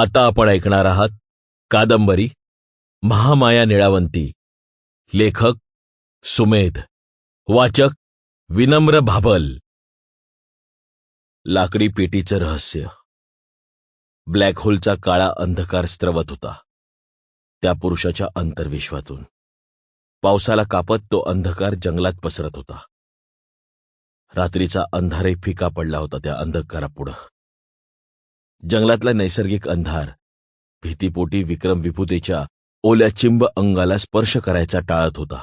आता आपण ऐकणार आहात कादंबरी महामाया निळावंती लेखक सुमेध वाचक विनम्र भाबल. लाकडी पेटीचं रहस्य. ब्लॅक होलचा काळा अंधकार स्त्रवत होता त्या पुरुषाच्या अंतर्विश्वातून. पावसाला कापत तो अंधकार जंगलात पसरत होता. रात्रीचा अंधारही फिका पडला होता त्या अंधकारापुढं. जंगलातला नैसर्गिक अंधार भीतीपोटी विक्रम विभूतेच्या ओल्या चिंब अंगाला स्पर्श करायचा टाळत होता.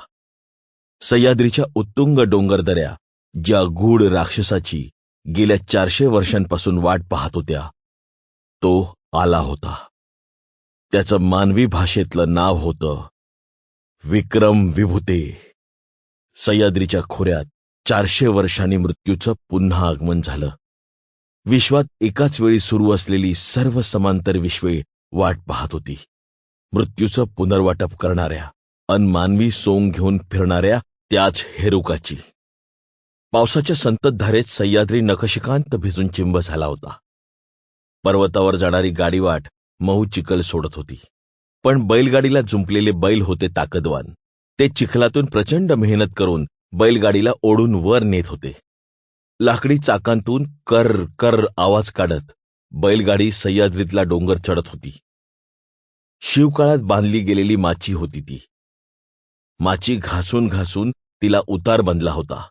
सह्याद्रीच्या उत्तुंग डोंगरदऱ्या ज्या गूढ राक्षसाची गेल्या चारशे वर्षांपासून वाट पाहत होत्या तो आला होता. त्याचं मानवी भाषेतलं नाव होतं विक्रम विभूते. सह्याद्रीच्या खोऱ्यात चारशे वर्षांनी मृत्यूचं पुन्हा आगमन झालं. विश्वात एकाच वेळी सुरू असलेली सर्व समांतर विश्वे वाट पाहत होती. मृत्यूचं पुनर्वाटप करणाऱ्या अनमानवी सोंग घेऊन फिरणाऱ्या त्याच हेरुकाची. पावसाच्या संततधारेत सह्याद्री नखशिकांत भिजून चिंब झाला होता. पर्वतावर जाणारी गाडीवाट मऊ चिखल सोडत होती. पण बैलगाडीला जुंपलेले बैल होते ताकदवान. ते चिखलातून प्रचंड मेहनत करून बैलगाडीला ओढून वर नेत होते. लाकडी चाकांतून कर कर आवाज काढत बैलगाडी सह्याद्रीतला डोंगर चढत होती. शिवकाळात बांधली गेलेली माची होती ती. माची घासून घासून तिला उतार बनला होता.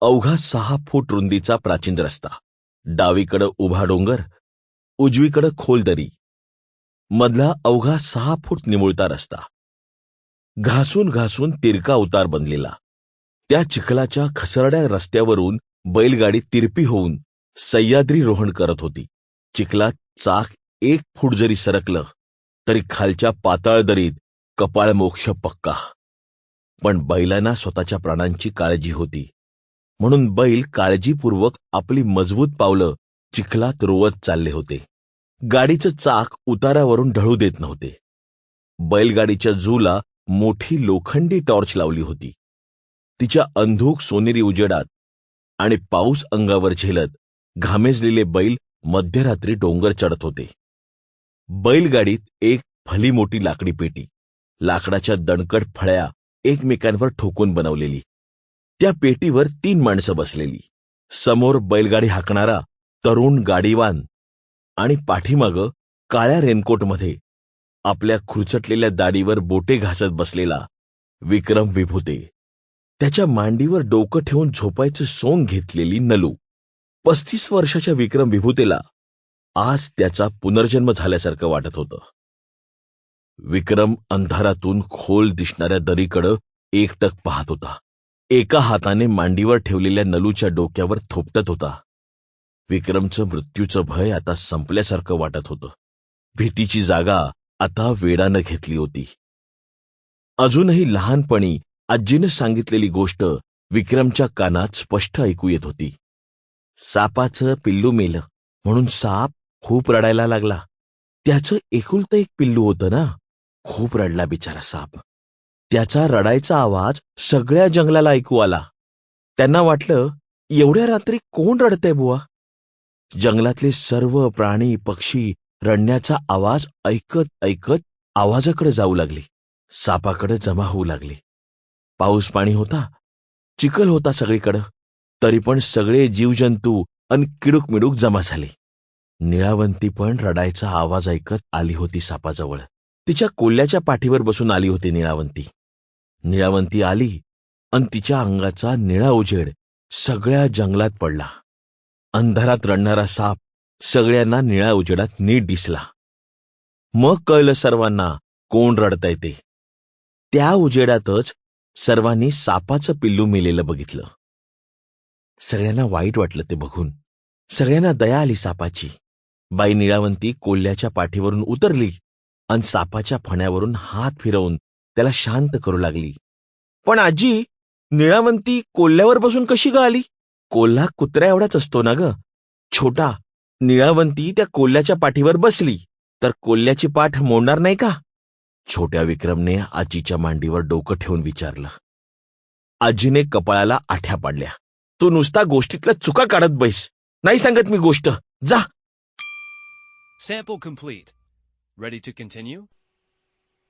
अवघा सहा फूट रुंदीचा प्राचीन रस्ता. डावीकडं उभा डोंगर उजवीकडं खोल दरी. मधला अवघा सहा फूट निमुळता रस्ता. घासून घासून तिरका उतार बनलेला. त्या चिखलाच्या खसरड्या रस्त्यावरून बैलगाडी तिरपी होऊन सह्याद्री रोहण करत होती. चिखलात चाक एक फूट जरी सरकलं तरी खालच्या पाताळ दरीत कपाळ मोक्ष पक्का. पण बैलांना स्वतःच्या प्राणांची काळजी होती. म्हणून बैल काळजीपूर्वक आपली मजबूत पावलं चिखलात रोवत चालले होते. गाडीचं चाक उतारावरून ढळू देत नव्हते. बैलगाडीच्या जूला मोठी लोखंडी टॉर्च लावली होती. तिच्या अंधूक सोनेरी उजेडात आणि पाऊस अंगावर झेलत घामेजलेले बैल मध्यरात्री डोंगर चढत होते. बैलगाडीत एक भली मोठी लाकडी पेटी लाकडाच्या दणकट फळ्या एकमेकांवर ठोकून बनवलेली. त्या पेटीवर तीन माणसं बसलेली. समोर बैलगाडी हाकणारा तरुण गाडीवान आणि पाठीमागं काळ्या रेनकोटमध्ये आपल्या खुरचटलेल्या दाढीवर बोटे घासत बसलेला विक्रम विभूते. त्याच्या मांडीवर डोकं ठेवून झोपायचं सोंग घेतलेली नलू. पस्तीस वर्षाच्या विक्रम विभूतेला आज त्याचा पुनर्जन्म झाल्यासारखं वाटत होतं. विक्रम अंधारातून खोल दिसणाऱ्या दरीकडं एकटक पाहत होता. एका हाताने मांडीवर ठेवलेल्या नलूच्या डोक्यावर थोपटत होता. विक्रमचं मृत्यूचं भय आता संपल्यासारखं वाटत होतं. भीतीची जागा आता वेडानं घेतली होती. अजूनही लहानपणी आजीनं सांगितलेली गोष्ट विक्रमच्या कानात स्पष्ट ऐकू येत होती. सापाचं पिल्लू मेलं म्हणून साप खूप रडायला लागला. त्याचं एकुलतं एक पिल्लू होतं ना? खूप रडला बिचारा साप. त्याचा रडायचा आवाज सगळ्या जंगलाला ऐकू आला. त्यांना वाटलं एवढ्या रात्री कोण रडतंय बुवा? जंगलातले सर्व प्राणी पक्षी रडण्याचा आवाज ऐकत ऐकत आवाजाकडे जाऊ लागले. सापाकडे जमा होऊ लागले. पाऊस पाणी होता चिखल होता सगळीकडं तरी पण सगळे जीवजंतू आणि किडूक मिडूक जमा झाले. निळावंती पण रडायचा आवाज ऐकत आली होती सापाजवळ. तिच्या कोल्ह्याच्या पाठीवर बसून आली होती निळावंती. निळावंती आली आणि तिच्या अंगाचा निळा उजेड सगळ्या जंगलात पडला. अंधारात रडणारा साप सगळ्यांना निळ्या उजेडात नीट दिसला. मग कळलं सर्वांना कोण रडतंय ते. त्या उजेडातच सर्वांनी सापाचं पिल्लू मेलेलं बघितलं. सगळ्यांना वाईट वाटलं ते बघून. सगळ्यांना दया आली सापाची. बाई निळावंती कोल्ह्याच्या पाठीवरून उतरली आणि सापाच्या फण्यावरून हात फिरवून त्याला शांत करू लागली. पण आजी निळावंती कोल्ह्यावर बसून कशी ग आली? कोल्हा कुत्र्या एवढाच असतो ना ग? छोटा निळावंती त्या कोल्ह्याच्या पाठीवर बसली तर कोल्ह्याची पाठ मोडणार नाही का? छोट्या विक्रमने आजीच्या मांडीवर डोकं ठेवून विचारलं. आजीने कपाळाला आठ्या पाडल्या. तू नुसता गोष्टीतल्या चुका काढत बैस. नाही सांगत मी गोष्ट. जा. Sample complete. Ready to continue?